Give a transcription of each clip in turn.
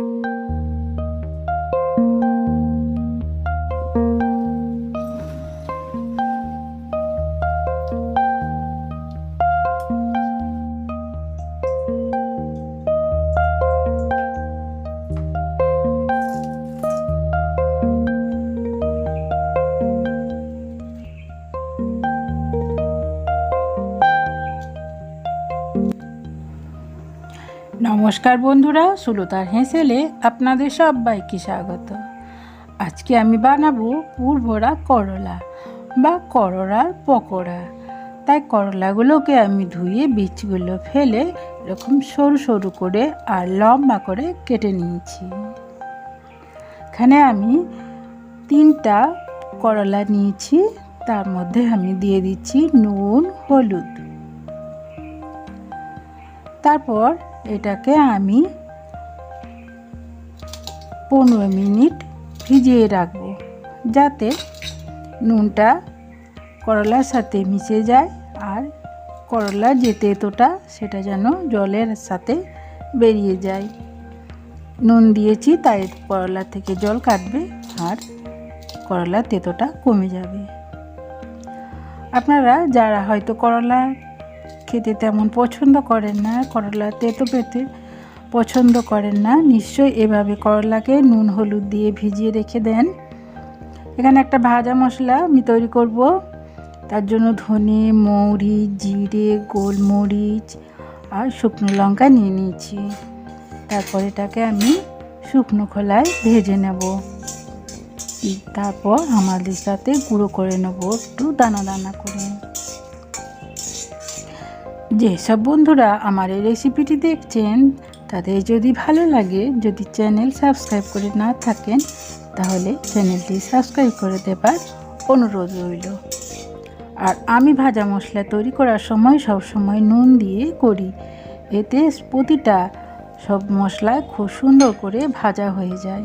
Música নমস্কার বন্ধুরা, সুলতার হেসেলে আপনাদের সবাইকে স্বাগত। আজকে আমি বানাবো পুরভরা করলা বা করলার পকোড়া। তাই করলাগুলোকে আমি ধুয়ে বীজগুলো ফেলে এরকম সরু সরু করে আর লম্বা করে কেটে নিয়েছি। এখানে আমি তিনটা করলা নিয়েছি, তার মধ্যে আমি দিয়ে দিচ্ছি নুন, হলুদ। তারপর এটাকে আমি পনেরো মিনিট ভিজিয়ে রাখব, যাতে নুনটা করলার সাথে মিশে যায় আর করলার যে তেঁতোটা সেটা যেন জলের সাথে বেরিয়ে যায়। নুন দিয়েছি, তাই করলা থেকে জল কাটবে আর করলার তেঁতোটা কমে যাবে। আপনারা যারা হয়তো করলা খেতে তেমন পছন্দ করেন না করলা তেতো পেতে পছন্দ করেন না। নিশ্চয়ই এভাবে করলাকে নুন, হলুদ দিয়ে ভিজিয়ে রেখে দেন। এখানে একটা ভাজা মশলা আমি তৈরি করব। তার জন্য ধনে, মৌরি, জিরে, গোলমরিচ আর শুকনো লঙ্কা নিয়ে নিয়েছি। তারপর এটাকে আমি শুকনো খোলায় ভেজে নেব। তারপর আমাদের সাথে গুঁড়ো করে নেব, একটু দানা দানা করে। যেসব বন্ধুরা আমার এই রেসিপিটি দেখছেন, তাদের যদি ভালো লাগে, যদি চ্যানেল সাবস্ক্রাইব করে না থাকেন, তাহলে চ্যানেলটি সাবস্ক্রাইব করে দেবার অনুরোধ রইল। আর আমি ভাজা মশলা তৈরি করার সময় সব সময় নুন দিয়ে করি। এতে প্রতিটা সব মশলায় খুব সুন্দর করে ভাজা হয়ে যায়।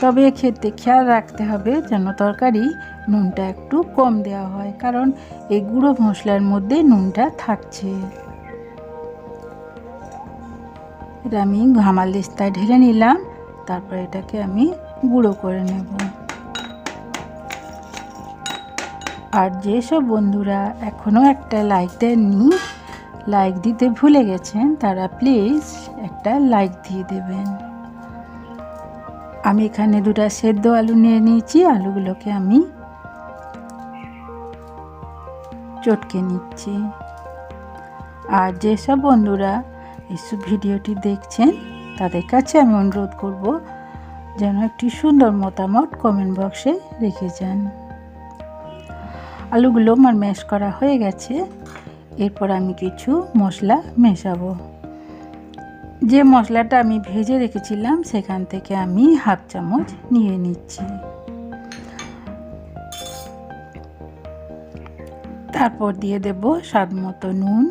তবে ক্ষেত্রে খেয়াল রাখতে হবে যেন তরকারি নুনটা একটু কম দেওয়া হয়, কারণ এই গুঁড়ো মশলার মধ্যে নুনটা থাকছে। এটা আমি ঘামাল দিস্তায় ঢেলে নিলাম, তারপর এটাকে আমি গুঁড়ো করে নেব। আর যেসব বন্ধুরা এখনও একটা লাইক দেননি, লাইক দিতে ভুলে গেছেন, তারা প্লিজ একটা লাইক দিয়ে দেবেন। আমি এখানে দুটা সেদ্ধ আলু নিয়ে নিয়েছি, আলুগুলোকে আমি চটকে নিচ্ছি। আর যেসব বন্ধুরা এইসব ভিডিওটি দেখছেন, তাদের কাছে আমি অনুরোধ করব যেন একটি সুন্দর মতামত কমেন্ট বক্সে রেখে যান। আলুগুলো আমার ম্যাশ করা হয়ে গেছে। এরপর আমি কিছু মশলা মেশাবো। যে মশলাটা আমি ভেজে রেখেছিলাম, সেখান থেকে আমি হাফ চামচ নিয়ে নিচ্ছি। তারপর দিয়ে দেব স্বাদ মতো নুন।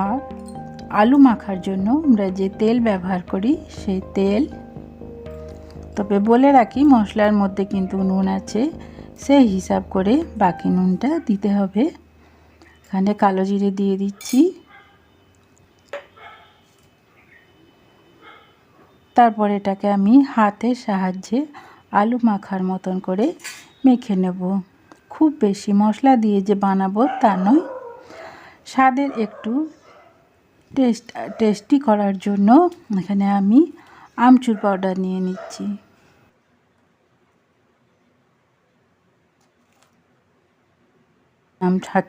আর আলু মাখার জন্য আমরা যে তেল ব্যবহার করি, সেই তেল। তবে বলে রাখি, মশলার মধ্যে কিন্তু নুন আছে, সেই হিসাব করে বাকি নুনটা দিতে হবে। এখানে কালো জিরে দিয়ে দিচ্ছি। তারপর এটাকে আমি হাতের সাহায্যে আলু মাখার মতন করে মেখে নেব। খুব বেশি মশলা দিয়ে যে বানাবো তা নয়। স্বাদের একটু টেস্ট, টেস্টি করার জন্য এখানে আমি আমচুর পাউডার নিয়ে নিচ্ছি।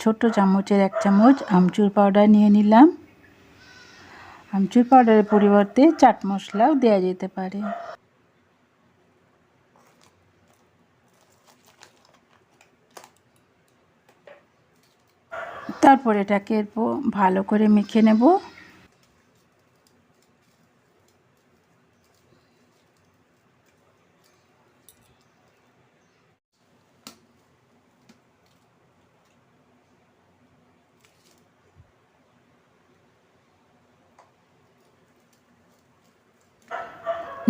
ছোট্ট চামচের এক চামচ আমচুর পাউডার নিয়ে নিলাম। আমচুর পাউডারের পরিবর্তে চাট মশলাও দেওয়া যেতে পারে। তারপর এটাকে ভালো করে মেখে নেব।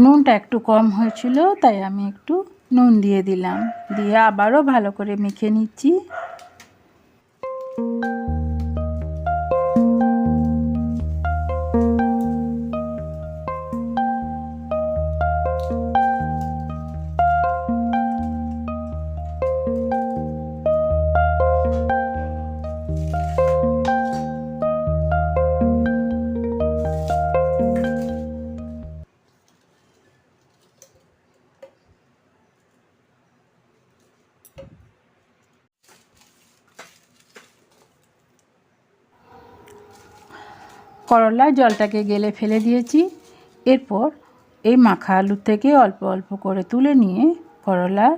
নুনটা একটু কম হয়েছিল, তাই আমি একটু নুন দিয়ে দিলাম। দিয়ে আবারও ভালো করে মেখে নিচ্ছি। Música করলার জলটাকে গেলে ফেলে দিয়েছি। এরপর এই মাখা আলু থেকে অল্প অল্প করে তুলে নিয়ে করলার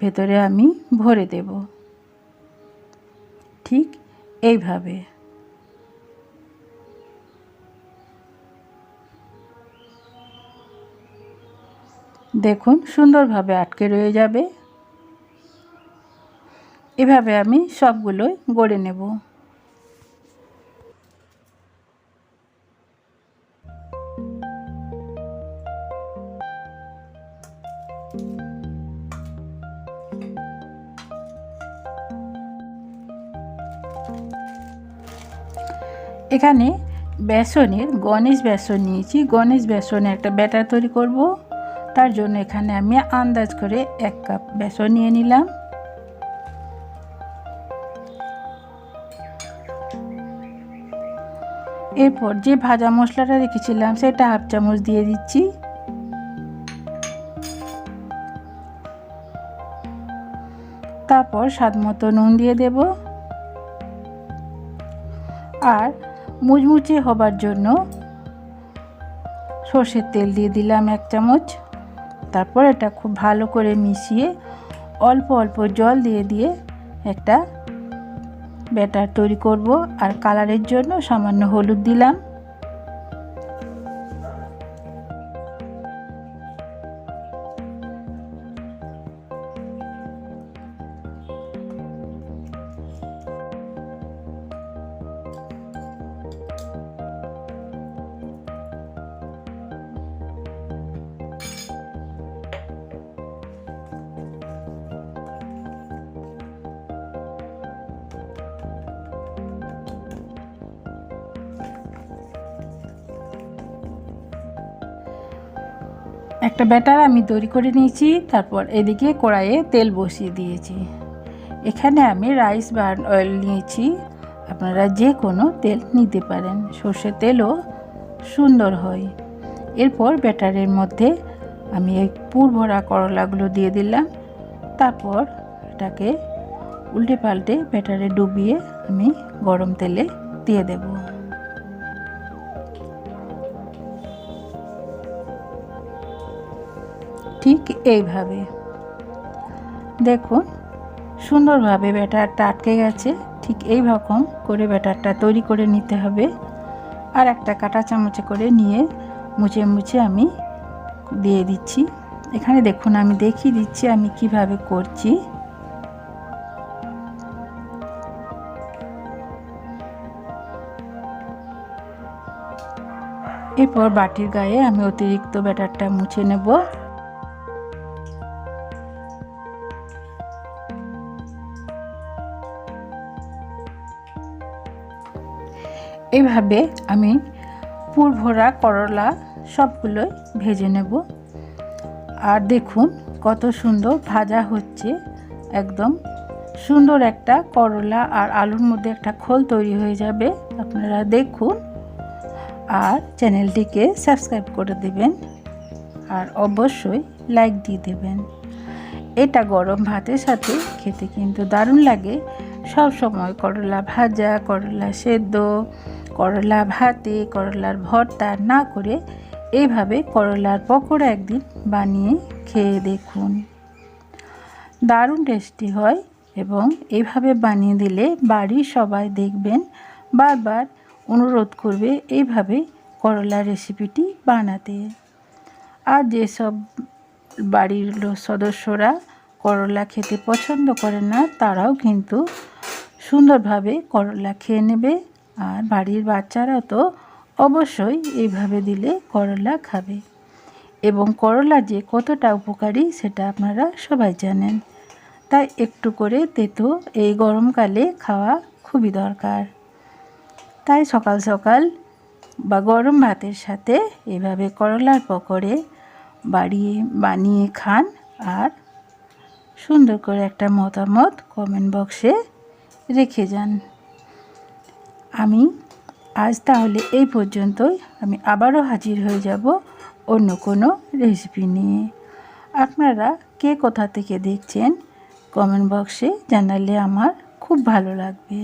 ভেতরে আমি ভরে দেব। ঠিক এইভাবে। দেখুন সুন্দরভাবে আটকে রয়ে যাবে। এভাবে আমি সবগুলোই গড়ে নেব। এখানে বেসনের, গণেশ বেসন নিয়েছি। গণেশ বেসনে একটা ব্যাটার তৈরি করব। তার জন্য এখানে আমি আন্দাজ করে এক কাপ বেসন নিয়ে নিলাম। এরপর যে ভাজা মশলাটা রেখেছিলাম, সেটা হাফ চামচ দিয়ে দিচ্ছি। তারপর স্বাদ মতো নুন দিয়ে দেব। আর মুচমুচে হবার জন্য সর্ষের তেল দিয়ে দিলাম এক চামচ। তারপর এটা খুব ভালো করে মিশিয়ে অল্প অল্প জল দিয়ে দিয়ে একটা ব্যাটার তৈরি করব। আর কালারের জন্য সামান্য হলুদ দিলাম। একটা ব্যাটার আমি তৈরি করে নিয়েছি, তারপর এদিকে কড়াইয়ে তেল বসিয়ে দিয়েছি। এখানে আমি রাইস বার্ন অয়েল নিয়েছি, আপনারা যে কোনো তেল নিতে পারেন, সর্ষের তেলও সুন্দর হয়। এরপর ব্যাটারের মধ্যে আমি এই পুর ভরা করলাগুলো দিয়ে দিলাম, তারপর এটাকে উল্টে পাল্টে ব্যাটারে ডুবিয়ে আমি গরম তেলে দিয়ে দেবো। ঠিক এইভাবে। দেখুন, সুন্দরভাবে ব্যাটারটা আটকে গেছে। ঠিক এই রকম করে ব্যাটারটা তৈরি করে নিতে হবে। আর একটা কাটা চামচে করে নিয়ে মুছে মুছে আমি দিয়ে দিচ্ছি। এখানে দেখুন, আমি দেখিয়ে দিচ্ছি আমি কীভাবে করছি। এরপর বাটির গায়ে আমি অতিরিক্ত ব্যাটারটা মুছে নেব। এভাবে আমি পুরভরা, করলা সবগুলোই ভেজে নেব। আর দেখুন কত সুন্দর ভাজা হচ্ছে। একদম সুন্দর একটা করলা আর আলুর মধ্যে একটা খোল তৈরি হয়ে যাবে। আপনারা দেখুন আর চ্যানেলটিকে সাবস্ক্রাইব করে দেবেন আর অবশ্যই লাইক দিয়ে দেবেন। এটা গরম ভাতের সাথে খেতে কিন্তু দারুণ লাগে। সব সময় করলা ভাজা, করলা সেদ্ধ করলা ভাতে, করলার ভর্তা না করে এইভাবে করলার পকোড়া একদিন বানিয়ে খেয়ে দেখুন। দারুণ টেস্টি হয় এবং এইভাবে বানিয়ে দিলে বাড়ির সবাই দেখবেন, বারবার অনুরোধ করবে এইভাবে করলা রেসিপিটি বানাতে। আর যেসব বাড়ির সদস্যরা করলা খেতে পছন্দ করে না, তারাও কিন্তু সুন্দরভাবে করলা খেয়ে নেবে। আর বাড়ির বাচ্চারা তো অবশ্যই এইভাবে দিলে করলা খাবে। এবং করলা যে কতটা উপকারী সেটা আপনারা সবাই জানেন। তাই একটু করে তেতো এই গরমকালে খাওয়া খুবই দরকার। তাই সকাল সকাল বা গরম ভাতের সাথে এভাবে করলার পকোড়ে বাড়িয়ে বানিয়ে খান আর সুন্দর করে একটা মতামত কমেন্ট বক্সে রেখে যান। আমি আজ তাহলে এই পর্যন্তই। আমি আবারও হাজির হয়ে যাব অন্য কোনো রেসিপি নিয়ে। আপনারা কে কোথা থেকে দেখছেন কমেন্ট বক্সে জানালে আমার খুব ভালো লাগবে।